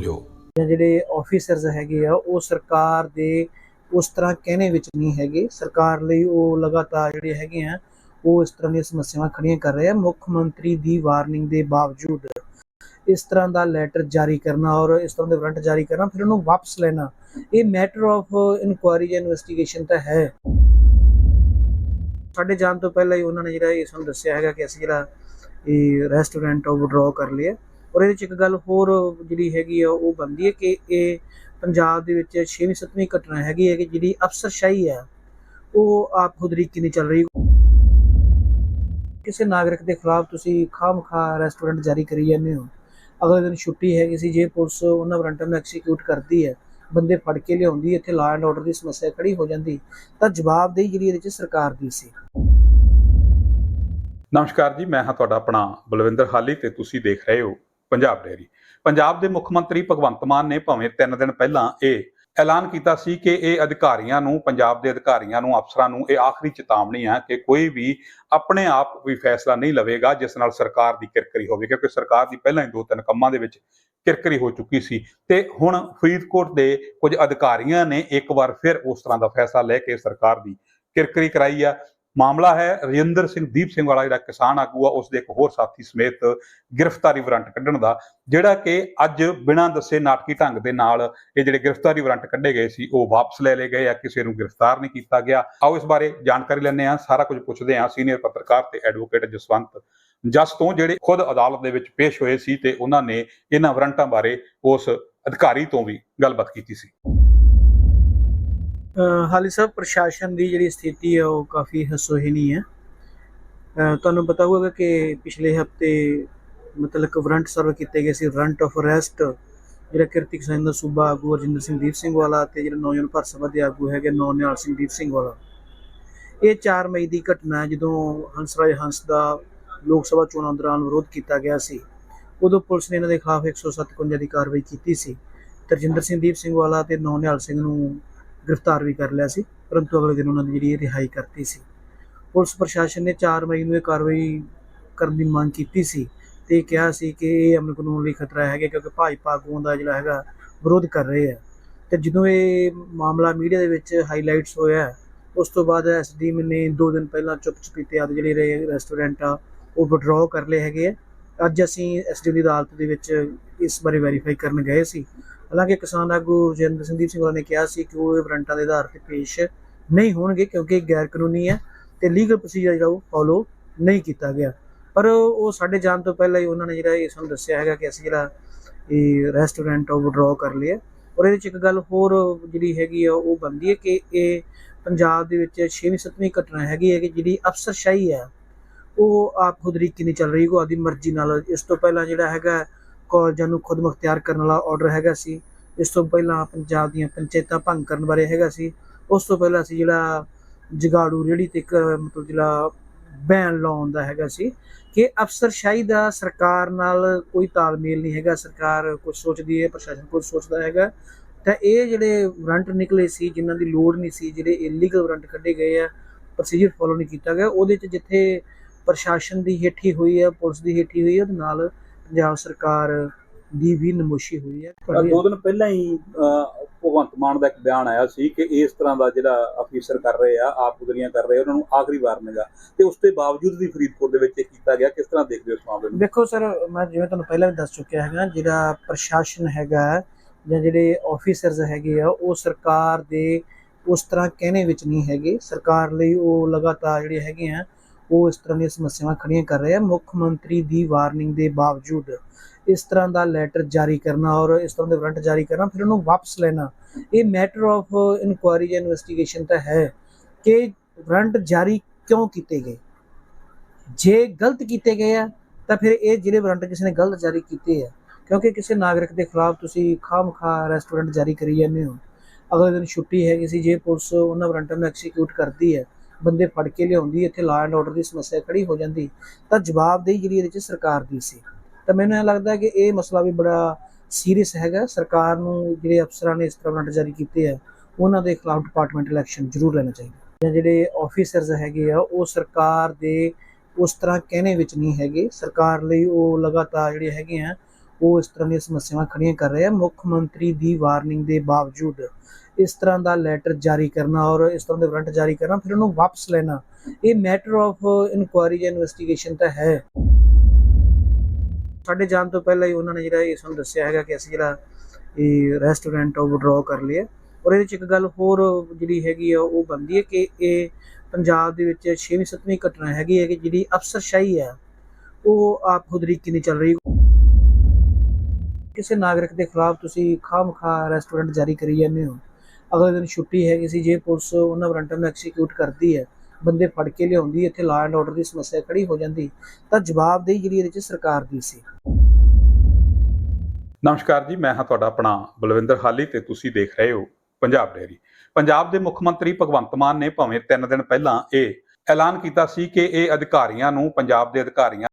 ਲਿਓ। ਜਿਹੜੇ ਆਫੀਸਰਸ ਹੈਗੇ ਆ, ਉਹ ਸਰਕਾਰ ਦੇ ਉਸ ਤਰ੍ਹਾਂ ਕਹਿਣੇ ਵਿੱਚ ਨਹੀਂ ਹੈਗੇ। ਸਰਕਾਰ ਲਈ ਉਹ ਲਗਾਤਾਰ ਜਿਹੜੇ ਹੈਗੇ ਆ, ਉਹ ਇਸ ਤਰ੍ਹਾਂ ਦੀਆਂ ਸਮੱਸਿਆਵਾਂ ਖੜੀਆਂ ਕਰ ਰਹੇ ਆ। ਮੁੱਖ ਮੰਤਰੀ ਦੀ ਵਾਰਨਿੰਗ ਦੇ ਬਾਵਜੂਦ ਇਸ ਤਰ੍ਹਾਂ ਦਾ ਲੈਟਰ ਜਾਰੀ ਕਰਨਾ ਔਰ ਇਸ ਤਰ੍ਹਾਂ ਦੇ ਵਾਰੰਟ ਜਾਰੀ ਕਰਨਾ, ਫਿਰ ਉਹਨੂੰ ਵਾਪਸ ਲੈਣਾ, ਇਹ ਮੈਟਰ ਆਫ ਇਨਕੁਆਇਰੀ ਜਾਂ ਇਨਵੈਸਟੀਗੇਸ਼ਨ ਤਾਂ ਹੈ। ਸਾਡੇ ਜਾਣ ਤੋਂ ਪਹਿਲਾਂ ਹੀ ਉਹਨਾਂ ਨੇ ਜਿਹੜਾ ਇਹ ਸਾਨੂੰ ਦੱਸਿਆ ਹੈਗਾ ਕਿ ਅਸੀਂ ਜਿਹੜਾ ਇਹ ਰੈਸਟੋਰੈਂਟ ਉਹ ਵਿਡਰਾਅ ਕਰ ਲਿਆ। ਔਰ ਇਹਦੇ ਚ ਇੱਕ ਗੱਲ ਹੋਰ ਜਿਹੜੀ ਹੈਗੀ ਆ, ਉਹ ਬੰਦੀ ਹੈ ਕਿ ਇਹ ਪੰਜਾਬ ਦੇ ਵਿੱਚ 6ਵੀਂ 7ਵੀਂ ਘਟਨਾ ਹੈਗੀ ਹੈ ਕਿ ਜਿਹੜੀ ਅਫਸਰਸ਼ਾਹੀ ਹੈ, ਉਹ ਆਪ ਖੁਦਰੀਕੀ ਨਹੀਂ ਚੱਲ ਰਹੀ ਕਿਸੇ ਨਾਗਰਿਕ ਦੇ ਖਿਲਾਫ ਤੁਸੀਂ ਖਾਮਖਾ ਰੈਸਟੋਰੈਂਟ ਜਾਰੀ ਕਰੀ ਜਾਂਦੇ ਹੋ। ਅਗਲੇ ਦਿਨ ਛੁੱਟੀ ਹੈਗੀ ਸੀ, ਜੇ ਪੁਲਿਸ ਉਹਨਾਂ ਵਾਰੰਟਾਂ ਨੂੰ ਐਕਸੀਕਿਊਟ ਕਰਦੀ ਹੈ, ਬੰਦੇ ਫੜ ਕੇ ਲਿਆਉਂਦੀ ਇੱਥੇ ਲਾ ਐਂਡ ਆਰਡਰ ਦੀ ਸਮੱਸਿਆ ਖੜੀ ਹੋ ਜਾਂਦੀ, ਤਾਂ ਜਵਾਬਦੇਹੀ ਜਿਹੜੀ ਇਹਦੇ ਚ ਸਰਕਾਰ ਦੀ ਸੀ। ਨਮਸਕਾਰ ਜੀ, ਮੈਂ ਹਾਂ ਤੁਹਾਡਾ ਆਪਣਾ ਬਲਵਿੰਦਰ ਹਾਲੀ ਤੇ ਤੁਸੀਂ ਦੇਖ ਰਹੇ ਹੋ ਪੰਜਾਬ ਡੇਰੀ ਪੰਜਾਬ ਦੇ ਮੁੱਖ ਮੰਤਰੀ ਭਗਵੰਤ ਮਾਨ ਨੇ ਭਾਵੇਂ 3 ਦਿਨ ਪਹਿਲਾਂ ਇਹ ਐਲਾਨ ਕੀਤਾ ਸੀ ਕਿ ਇਹ ਅਧਿਕਾਰੀਆਂ ਨੂੰ, ਪੰਜਾਬ ਦੇ ਅਧਿਕਾਰੀਆਂ ਨੂੰ, ਅਫਸਰਾਂ ਨੂੰ ਇਹ ਆਖਰੀ ਚੇਤਾਵਨੀ ਹੈ ਕਿ ਕੋਈ ਵੀ ਆਪਣੇ ਆਪ ਕੋਈ ਫੈਸਲਾ ਨਹੀਂ ਲਵੇਗਾ ਜਿਸ ਨਾਲ ਸਰਕਾਰ ਦੀ ਕਿਰਕਰੀ ਹੋਵੇ, ਕਿਉਂਕਿ ਸਰਕਾਰ ਦੀ ਪਹਿਲਾਂ ਹੀ ਦੋ ਤਿੰਨ ਕੰਮਾਂ ਦੇ ਵਿੱਚ ਕਿਰਕਰੀ ਹੋ ਚੁੱਕੀ ਸੀ। ਤੇ ਹੁਣ ਫਰੀਦਕੋਟ ਦੇ ਕੁਝ ਅਧਿਕਾਰੀਆਂ ਨੇ ਇੱਕ ਵਾਰ ਫਿਰ ਉਸ ਤਰ੍ਹਾਂ ਦਾ ਫੈਸਲਾ ਲੈ ਕੇ ਸਰਕਾਰ ਦੀ ਕਿਰਕਰੀ ਕਰਾਈ ਆ। ਮਾਮਲਾ ਹੈ ਰਜਿੰਦਰ ਸਿੰਘ, ਦੀਪ ਸਿੰਘ ਵਾਲਾ ਜਿਹੜਾ ਕਿਸਾਨ ਆਗੂ ਆ ਉਸ ਦੇ ਇੱਕ ਹੋਰ ਸਾਥੀ ਸਮੇਤ ਗ੍ਰਿਫਤਾਰੀ ਵਾਰੰਟ ਕੱਢਣ ਦਾ, ਜਿਹੜਾ ਕਿ ਅੱਜ ਬਿਨਾਂ ਦੱਸੇ ਨਾਟਕੀ ਢੰਗ ਦੇ ਨਾਲ ਇਹ ਜਿਹੜੇ ਗ੍ਰਿਫਤਾਰੀ ਵਾਰੰਟ ਕੱਢੇ ਗਏ ਸੀ, ਉਹ ਵਾਪਸ ਲੈ ਲਏ ਗਏ ਆ, ਕਿਸੇ ਨੂੰ ਗ੍ਰਿਫਤਾਰ ਨਹੀਂ ਕੀਤਾ ਗਿਆ। ਆਓ ਇਸ ਬਾਰੇ ਜਾਣਕਾਰੀ ਲੈਂਦੇ ਆ ਸਾਰਾ ਕੁਝ ਪੁੱਛਦੇ ਆ ਸੀਨੀਅਰ ਪੱਤਰਕਾਰ ਤੇ ਐਡਵੋਕੇਟ ਜਸਵੰਤ ਜਸ ਤੋਂ, ਜਿਹੜੇ ਖੁਦ ਅਦਾਲਤ ਦੇ ਵਿੱਚ ਪੇਸ਼ ਹੋਏ ਸੀ ਤੇ ਉਹਨਾਂ ਨੇ ਇਹਨਾਂ ਵਾਰੰਟਾਂ ਬਾਰੇ ਉਸ ਅਧਿਕਾਰੀ ਤੋਂ ਵੀ ਗੱਲਬਾਤ ਕੀਤੀ ਸੀ। ਹਾਲੀ ਸਾਹਿਬ, ਪ੍ਰਸ਼ਾਸਨ ਦੀ ਜਿਹੜੀ ਸਥਿਤੀ ਹੈ, ਉਹ ਕਾਫੀ ਹਸੋਹੀਣੀ ਹੈ। ਤੁਹਾਨੂੰ ਪਤਾ ਹੋਵੇਗਾ ਕਿ ਪਿਛਲੇ ਹਫ਼ਤੇ ਮਤਲਬ ਕਿ ਵਾਰੰਟ ਸਰਵ ਕੀਤੇ ਗਏ ਸੀ ਵਾਰੰਟ ਆਫ ਅਰੈਸਟ ਜਿਹੜਾ ਕਿਰਤੀ ਕਿਸਾਨ ਦਾ ਸੂਬਾ ਆਗੂ ਰਜਿੰਦਰ ਸਿੰਘ ਦੀਪ ਸਿੰਘ ਵਾਲਾ ਤੇ ਜਿਹੜਾ ਨੌਜਵਾਨ ਭਰ ਸਭਾ ਦੇ ਆਗੂ ਹੈਗੇ ਨੌ ਨਿਹਾਲ ਸਿੰਘ ਦੀਪ ਸਿੰਘ ਵਾਲਾ ਇਹ 4 ਮਈ ਦੀ ਘਟਨਾ ਹੈ, ਜਦੋਂ ਹੰਸਰਾਜ ਹੰਸ ਦਾ ਲੋਕ ਸਭਾ ਚੋਣਾਂ ਦੌਰਾਨ ਵਿਰੋਧ ਕੀਤਾ ਗਿਆ ਸੀ। ਉਦੋਂ ਪੁਲਿਸ ਨੇ ਇਹਨਾਂ ਦੇ ਖਿਲਾਫ 157 ਦੀ ਕਾਰਵਾਈ ਕੀਤੀ ਸੀ। ਤੇ ਰਜਿੰਦਰ ਸਿੰਘ ਦੀਪ ਸਿੰਘ ਵਾਲਾ ਤੇ ਨੌ ਨਿਹਾਲ ਸਿੰਘ ਨੂੰ ਗ੍ਰਿਫਤਾਰ ਵੀ ਕਰ ਲਿਆ ਸੀ, ਪਰੰਤੂ ਅਗਲੇ ਦਿਨ ਉਹਨਾਂ ਦੀ ਜਿਹੜੀ ਇਹ ਰਿਹਾਈ ਕਰਤੀ ਸੀ। ਪੁਲਿਸ ਪ੍ਰਸ਼ਾਸਨ ਨੇ 4 ਮਈ ਨੂੰ ਇਹ ਕਾਰਵਾਈ ਕਰਨ ਦੀ ਮੰਗ ਕੀਤੀ ਸੀ ਤੇ ਕਿਹਾ ਸੀ ਕਿ ਇਹ ਅਮਨ ਕਾਨੂੰਨ ਲਈ ਖਤਰਾ ਹੈਗਾ ਕਿਉਂਕਿ ਭਾਜਪਾ ਆਗੂਆਂ ਦਾ ਜਿਹੜਾ ਹੈਗਾ ਵਿਰੋਧ ਕਰ ਰਹੇ ਆ। ਤੇ ਜਦੋਂ ਇਹ ਮਾਮਲਾ ਮੀਡੀਆ ਦੇ ਵਿੱਚ ਹਾਈਲਾਈਟਸ ਹੋਇਆ, ਉਸ ਤੋਂ ਬਾਅਦ ਐਸਡੀਐਮ ਨੇ 2 ਦਿਨ ਪਹਿਲਾਂ ਚੁੱਪ ਚੁਪੀਤੇ ਆਦ ਜਿਹੜੇ ਰਹੇ ਰੈਸਟੋਰੈਂਟ ਆ, ਉਹ ਵਿਡਰਾਅ ਕਰ ਲਏ ਹੈਗੇ ਆ। ਅੱਜ ਅਸੀਂ ਐਸਡੀਐਮ ਦੀ ਅਦਾਲਤ ਦੇ ਵਿੱਚ ਇਸ ਬਾਰੇ ਵੈਰੀਫਾਈ ਕਰਨ ਗਏ ਸੀ। ਹਾਲਾਂਕਿ ਕਿਸਾਨ ਆਗੂ ਰਜਿੰਦਰ ਸੰਦੀਪ ਸਿੰਘ ਵਾਲਾ ਨੇ ਕਿਹਾ ਸੀ ਕਿ ਉਹ ਇਹ ਵਾਰੰਟਾਂ ਦੇ ਆਧਾਰ ਤੇ ਪੇਸ਼ ਨਹੀਂ ਹੋਣਗੇ ਕਿਉਂਕਿ ਇਹ ਗੈਰ ਕਾਨੂੰਨੀ ਹੈ ਤੇ ਲੀਗਲ ਪ੍ਰੋਸੀਜਰ ਜਿਹੜਾ ਉਹ ਫੋਲੋ ਨਹੀਂ ਕੀਤਾ ਗਿਆ। ਪਰ ਉਹ ਸਾਡੇ ਜਾਣ ਤੋਂ ਪਹਿਲਾਂ ਹੀ ਉਹਨਾਂ ਨੇ ਜਿਹੜਾ ਇਹ ਸਾਨੂੰ ਦੱਸਿਆ ਹੈਗਾ ਕਿ ਅਸੀਂ ਜਿਹੜਾ ਇਹ ਰੈਸਟੋਰੈਂਟ ਉਹ ਵਿਡਰਾਅ ਕਰ ਲਿਆ ਔਰ ਇਹਦੇ ਚ ਇੱਕ ਗੱਲ ਹੋਰ ਜਿਹੜੀ ਹੈਗੀ ਆ, ਉਹ ਬੰਦੀ ਹੈ ਕਿ ਇਹ ਪੰਜਾਬ ਦੇ ਵਿੱਚ 6ਵੀਂ 7ਵੀਂ ਘਟਨਾ ਹੈਗੀ ਹੈ ਕਿ ਜਿਹੜੀ ਅਫਸਰਸ਼ਾਹੀ ਹੈ, ਉਹ ਆਪ ਖੁਦਰੀਕੀ ਨਹੀਂ ਚੱਲ ਰਹੀ ਉਹ ਆਦੀ ਮਰਜ਼ੀ ਨਾਲ ਇਸ ਤੋਂ ਪਹਿਲਾਂ ਜਿਹੜਾ ਹੈਗਾ ਕਾਲਜਾਂ ਨੂੰ ਖੁਦ ਮੁਖਤਿਆਰ ਕਰਨ ਵਾਲਾ ਆਰਡਰ ਹੈਗਾ ਸੀ। ਇਸ ਤੋਂ ਪਹਿਲਾਂ ਪੰਜਾਬ ਦੀਆਂ ਪੰਚਾਇਤਾਂ ਭੰਗ ਕਰਨ ਬਾਰੇ ਹੈਗਾ ਸੀ। ਉਸ ਤੋਂ ਪਹਿਲਾਂ ਸੀ ਜਿਹੜਾ ਜਗਾੜੂ ਰੇੜੀ ਤੇ ਇੱਕ, ਮਤਲਬ ਜਿਹੜਾ ਬੈਨ ਲਾਉਣ ਦਾ ਹੈਗਾ ਸੀ ਕਿ ਅਫਸਰਸ਼ਾਹੀ ਦਾ ਸਰਕਾਰ ਨਾਲ ਕੋਈ ਤਾਲਮੇਲ ਨਹੀਂ ਹੈਗਾ। ਸਰਕਾਰ ਕੁਝ ਸੋਚਦੀ ਹੈ, ਪ੍ਰਸ਼ਾਸਨ ਕੁਝ ਸੋਚਦਾ ਹੈਗਾ। ਤਾਂ ਇਹ ਜਿਹੜੇ ਵਾਰੰਟ ਨਿਕਲੇ ਸੀ, ਜਿਨ੍ਹਾਂ ਦੀ ਲੋੜ ਨਹੀਂ ਸੀ, ਜਿਹੜੇ ਇਲੀਗਲ ਵਾਰੰਟ ਕੱਢੇ ਗਏ ਆ ਪ੍ਰੋਸੀਜਰ ਫੋਲੋ ਨਹੀਂ ਕੀਤਾ ਗਿਆ। ਉਹਦੇ ਚ ਜਿੱਥੇ ਪ੍ਰਸ਼ਾਸਨ ਦੀ ਹੇਠੀ ਹੋਈ ਹੈ ਪੁਲਿਸ ਦੀ ਹੇਠੀ ਹੋਈ ਹੈ ਉਹਦੇ ਨਾਲ ਪੰਜਾਬ ਸਰਕਾਰ ਦੀ ਵੀ ਨਮੋਸ਼ੀ ਹੋਈ ਹੈ। ਦੋ ਦਿਨ ਪਹਿਲਾਂ ਹੀ ਭਗਵੰਤ ਮਾਨ ਦਾ ਇੱਕ ਬਿਆਨ ਆਇਆ ਸੀ ਕਿ ਇਸ ਤਰ੍ਹਾਂ ਦਾ ਜਿਹੜਾ ਅਫੀਸਰ ਕਰ ਰਹੇ ਆ ਆਪ ਗੁਜ਼ਰੀਆਂ ਕਰ ਰਹੇ ਉਹਨਾਂ ਨੂੰ ਆਖਰੀ ਵਾਰ ਮਿਲੇਗਾ ਤੇ ਉਸ ਦੇ ਬਾਵਜੂਦ ਵੀ ਫਰੀਦਕੋਟ ਦੇ ਵਿੱਚ ਇਹ ਕੀਤਾ ਗਿਆ ਕਿਸ ਤਰ੍ਹਾਂ ਦੇਖਦੇ ਹੋ ਇਸ ਮਾਮਲੇ ਨੂੰ? ਦੇਖੋ ਸਰ ਮੈਂ ਜਿਵੇਂ ਤੁਹਾਨੂੰ ਪਹਿਲਾਂ ਵੀ ਦੱਸ ਚੁੱਕਿਆ ਹੈਗਾ ਜਿਹੜਾ ਪ੍ਰਸ਼ਾਸਨ ਹੈਗਾ ਜਾਂ ਜਿਹੜੇ ਆਫੀਸਰਸ ਹੈਗੇ ਆ ਉਹ ਸਰਕਾਰ ਦੇ ਉਸ ਤਰ੍ਹਾਂ ਕਹਿਣੇ ਵਿੱਚ ਨਹੀਂ ਹੈਗੇ। ਸਰਕਾਰ ਲਈ ਉਹ ਲਗਾਤਾਰ ਜਿਹੜੇ ਹੈਗੇ ਆ ਉਹ ਇਸ ਤਰ੍ਹਾਂ ਦੀਆਂ ਸਮੱਸਿਆਵਾਂ ਖੜੀਆਂ ਕਰ ਰਹੇ ਆ। ਮੁੱਖ ਮੰਤਰੀ ਦੀ ਵਾਰਨਿੰਗ ਦੇ ਬਾਵਜੂਦ ਇਸ ਤਰ੍ਹਾਂ ਦਾ ਲੈਟਰ ਜਾਰੀ ਕਰਨਾ ਔਰ ਇਸ ਤਰ੍ਹਾਂ ਦੇ ਵਾਰੰਟ ਜਾਰੀ ਕਰਨਾ, ਫਿਰ ਉਹਨੂੰ ਵਾਪਸ ਲੈਣਾ, ਇਹ ਮੈਟਰ ਆਫ ਇਨਕੁਆਇਰੀ ਜਾਂ ਇਨਵੈਸਟੀਗੇਸ਼ਨ ਤਾਂ ਹੈ ਕਿ ਵਾਰੰਟ ਜਾਰੀ ਕਿਉਂ ਕੀਤੇ ਗਏ? ਜੇ ਗਲਤ ਕੀਤੇ ਗਏ ਆ, ਤਾਂ ਫਿਰ ਇਹ ਜਿਹੜੇ ਵਾਰੰਟ ਕਿਸੇ ਨੇ ਗਲਤ ਜਾਰੀ ਕੀਤੇ ਆ, ਕਿਉਂਕਿ ਕਿਸੇ ਨਾਗਰਿਕ ਦੇ ਖਿਲਾਫ ਤੁਸੀਂ ਖਾਮਖਾ ਰੈਸਟੋਰੈਂਟ ਜਾਰੀ ਕਰੀ ਜਾਂਦੇ ਹੋ। ਅਗਲੇ ਦਿਨ ਛੁੱਟੀ ਹੈਗੀ ਸੀ, ਜੇ ਪੁਲਿਸ ਉਹਨਾਂ ਵਾਰੰਟਾਂ ਨੂੰ ਐਕਸੀਕਿਊਟ ਕਰਦੀ ਹੈ ਬੰਦੇ ਫੜ ਕੇ ਲਿਆਉਂਦੀ, ਇੱਥੇ ਲਾ ਐਂਡ ਆਰਡਰ ਦੀ ਸਮੱਸਿਆ ਖੜੀ ਹੋ ਜਾਂਦੀ, ਤਾਂ ਜਵਾਬਦੇਹੀ ਜਿਹੜੀ ਇਹਦੇ ਚ ਸਰਕਾਰ ਦੀ ਸੀ। ਤਾਂ ਮੈਨੂੰ ਇਹ ਲੱਗਦਾ ਕਿ ਇਹ ਮਸਲਾ ਵੀ ਬੜਾ ਸੀਰੀਅਸ ਹੈਗਾ। ਸਰਕਾਰ ਨੂੰ ਜਿਹੜੇ ਅਫਸਰਾਂ ਨੇ ਇਸ ਤਰ੍ਹਾਂ ਵਾਰੰਟ ਜਾਰੀ ਕੀਤੇ ਆ, ਉਹਨਾਂ ਦੇ ਖਿਲਾਫ ਡਿਪਾਰਟਮੈਂਟਲ ਐਕਸ਼ਨ ਜ਼ਰੂਰ ਲੈਣਾ ਚਾਹੀਦਾ ਜਾਂ ਜਿਹੜੇ ਆਫੀਸਰਸ ਹੈਗੇ ਆ, ਉਹ ਸਰਕਾਰ ਦੇ ਉਸ ਤਰ੍ਹਾਂ ਕਹਿਣੇ ਵਿੱਚ ਨਹੀਂ ਹੈਗੇ। ਸਰਕਾਰ ਲਈ ਉਹ ਲਗਾਤਾਰ ਜਿਹੜੇ ਹੈਗੇ ਆ, ਉਹ ਇਸ ਤਰ੍ਹਾਂ ਦੀਆਂ ਸਮੱਸਿਆਵਾਂ ਖੜੀਆਂ ਕਰ ਰਹੇ ਆ। ਮੁੱਖ ਮੰਤਰੀ ਦੀ ਵਾਰਨਿੰਗ ਦੇ ਬਾਵਜੂਦ ਇਸ ਤਰ੍ਹਾਂ ਦਾ ਲੈਟਰ ਜਾਰੀ ਕਰਨਾ ਔਰ ਇਸ ਤਰ੍ਹਾਂ ਦੇ ਵਾਰੰਟ ਜਾਰੀ ਕਰਨਾ, ਫਿਰ ਉਹਨੂੰ ਵਾਪਸ ਲੈਣਾ। ਇਹ ਮੈਟਰ ਆਫ ਇਨਕੁਆਇਰੀ ਜਾਂ ਇਨਵੈਸਟੀਗੇਸ਼ਨ ਤਾਂ ਹੈ। ਸਾਡੇ ਜਾਣ ਤੋਂ ਪਹਿਲਾਂ ਹੀ ਉਹਨਾਂ ਨੇ ਜਿਹੜਾ ਇਹ ਸਾਨੂੰ ਦੱਸਿਆ ਹੈਗਾ ਕਿ ਅਸੀਂ ਜਿਹੜਾ ਇਹ ਰੈਸਟੋਰੈਂਟ ਉਹ ਵਿਡਰਾਅ ਕਰ ਲਿਆ ਔਰ ਇਹਦੇ ਚ ਇੱਕ ਗੱਲ ਹੋਰ ਜਿਹੜੀ ਹੈਗੀ ਆ, ਉਹ ਬੰਦੀ ਹੈ ਕਿ ਇਹ ਪੰਜਾਬ ਦੇ ਵਿੱਚ 6ਵੀਂ 7ਵੀਂ ਘਟਨਾ ਹੈਗੀ ਹੈ ਕਿ ਜਿਹੜੀ ਅਫਸਰਸ਼ਾਹੀ ਹੈ ਉਹ ਆਪ ਖੁਦ ਰੀਕੀ ਨਹੀਂ ਚੱਲ ਰਹੀ ਕਿਸੇ ਨਾਗਰਿਕ ਦੇ ਖਿਲਾਫ ਤੁਸੀਂ ਖਾਮਖਾ ਰੈਸਟੋਰੈਂਟ ਜਾਰੀ ਕਰੀ ਜਾਂਦੇ ਹੋ। ਅਗਲੇ ਦਿਨ ਛੁੱਟੀ ਹੈਗੀ ਸੀ, ਜੇ ਪੁਲਿਸ ਉਹਨਾਂ ਵਾਰੰਟਾਂ ਨੂੰ ਐਕਸੀਕਿਊਟ ਕਰਦੀ ਹੈ, ਬੰਦੇ ਫੜ ਕੇ ਲਿਆਉਂਦੀ ਇੱਥੇ ਲਾ ਐਂਡ ਆਰਡਰ ਦੀ ਸਮੱਸਿਆ ਖੜੀ ਹੋ ਜਾਂਦੀ, ਤਾਂ ਜਵਾਬਦੇਹੀ ਜਿਹੜੀ ਇਹਦੇ ਚ ਸਰਕਾਰ ਦੀ ਸੀ। ਨਮਸਕਾਰ ਜੀ, ਮੈਂ ਹਾਂ ਤੁਹਾਡਾ ਆਪਣਾ ਬਲਵਿੰਦਰ ਹਾਲੀ ਤੇ ਤੁਸੀਂ ਦੇਖ ਰਹੇ ਹੋ ਪੰਜਾਬ ਡੇਰੀ ਪੰਜਾਬ ਦੇ ਮੁੱਖ ਮੰਤਰੀ ਭਗਵੰਤ ਮਾਨ ਨੇ ਭਾਵੇਂ 3 ਦਿਨ ਪਹਿਲਾਂ ਇਹ ਐਲਾਨ ਕੀਤਾ ਸੀ ਕਿ ਇਹ ਅਧਿਕਾਰੀਆਂ ਨੂੰ, ਪੰਜਾਬ ਦੇ ਅਧਿਕਾਰੀਆਂ